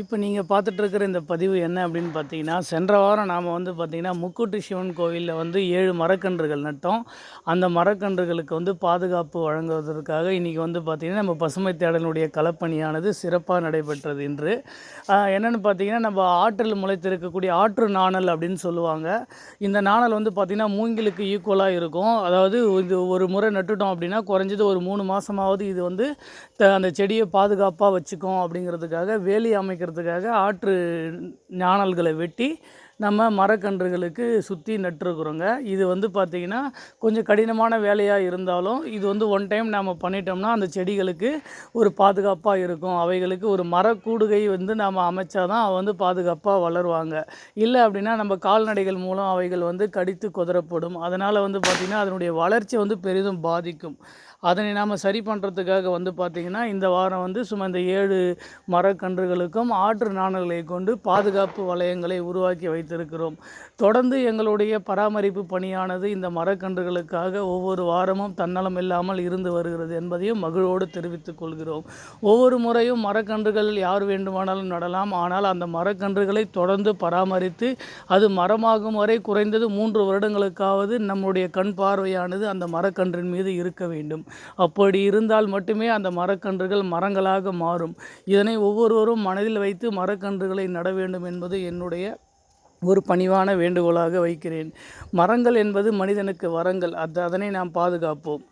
இப்போ நீங்கள் பார்த்துட்ருக்கிற இந்த பதிவு என்ன அப்படின்னு பார்த்தீங்கன்னா சென்ற வாரம் நாம் வந்து பார்த்திங்கன்னா முக்கூட்டு சிவன் கோவிலில் வந்து ஏழு மரக்கன்றுகள் நட்டோம். அந்த மரக்கன்றுகளுக்கு வந்து பாதுகாப்பு வழங்குவதற்காக இன்றைக்கி வந்து பார்த்திங்கன்னா நம்ம பசுமை தேடலுடைய களப்பணியானது சிறப்பாக நடைபெற்றது இன்று. என்னென்னு பார்த்தீங்கன்னா நம்ம ஆற்றில் முளைத்திருக்கக்கூடிய ஆற்று நாணல் அப்படின்னு சொல்லுவாங்க. இந்த நாணல் வந்து பார்த்திங்கன்னா மூங்கிலுக்கு ஈக்குவலாக இருக்கும். அதாவது இது ஒரு முறை நட்டுட்டோம் அப்படின்னா குறைஞ்சது ஒரு மூணு மாதமாவது இது வந்து அந்த செடியை பாதுகாப்பாக வச்சுக்கும் அப்படிங்கிறதுக்காக வேலி அமைக்க வைக்கிறதுக்காக ஆற்று ஞானல்களை வெட்டி நம்ம மரக்கன்றுகளுக்கு சுற்றி நட்டுருக்குறோங்க. இது வந்து பார்த்திங்கன்னா கொஞ்சம் கடினமான வேலையாக இருந்தாலும் இது வந்து ஒன் டைம் நாம் பண்ணிட்டோம்னா அந்த செடிகளுக்கு ஒரு பாதுகாப்பாக இருக்கும். அவைகளுக்கு ஒரு மரக்கூடுகை வந்து நாம் அமைச்சா தான் வந்து பாதுகாப்பாக வளருவாங்க. இல்லை அப்படின்னா நம்ம கால்நடைகள் மூலம் அவைகள் வந்து கடித்து குதறப்படும். அதனால் வந்து பார்த்திங்கன்னா அதனுடைய வளர்ச்சி வந்து பெரிதும் பாதிக்கும். அதனை நாம் சரி பண்ணுறதுக்காக வந்து பார்த்திங்கன்னா இந்த வாரம் வந்து சும்மா இந்த ஏழு மரக்கன்றுகளுக்கும் ஆற்று நாணல்களை கொண்டு பாதுகாப்பு வளையங்களை உருவாக்கி வைத்திருக்கிறோம். தொடர்ந்து எங்களுடைய பராமரிப்பு பணியானது இந்த மரக்கன்றுகளுக்காக ஒவ்வொரு வாரமும் தன்னலம் இல்லாமல் இருந்து வருகிறது என்பதையும் மகிழ்வோடு தெரிவித்துக் கொள்கிறோம். ஒவ்வொரு முறையும் மரக்கன்றுகள் யார் வேண்டுமானாலும் நடலாம். ஆனால் அந்த மரக்கன்றுகளை தொடர்ந்து பராமரித்து அது மரமாகும் வரை குறைந்தது மூன்று வருடங்களுக்காவது நம்முடைய கண் பார்வையானது அந்த மரக்கன்றின் மீது இருக்க வேண்டும். அப்படி இருந்தால் மட்டுமே அந்த மரக்கன்றுகள் மரங்களாக மாறும். இதனை ஒவ்வொருவரும் மனதில் வைத்து மரக்கன்றுகளை நட வேண்டும் என்பது என்னுடைய ஒரு பணிவான வேண்டுகோளாக வைக்கிறேன். மரங்கள் என்பது மனிதனுக்கு வரங்கள். அது அதனை நாம் பாதுகாப்போம்.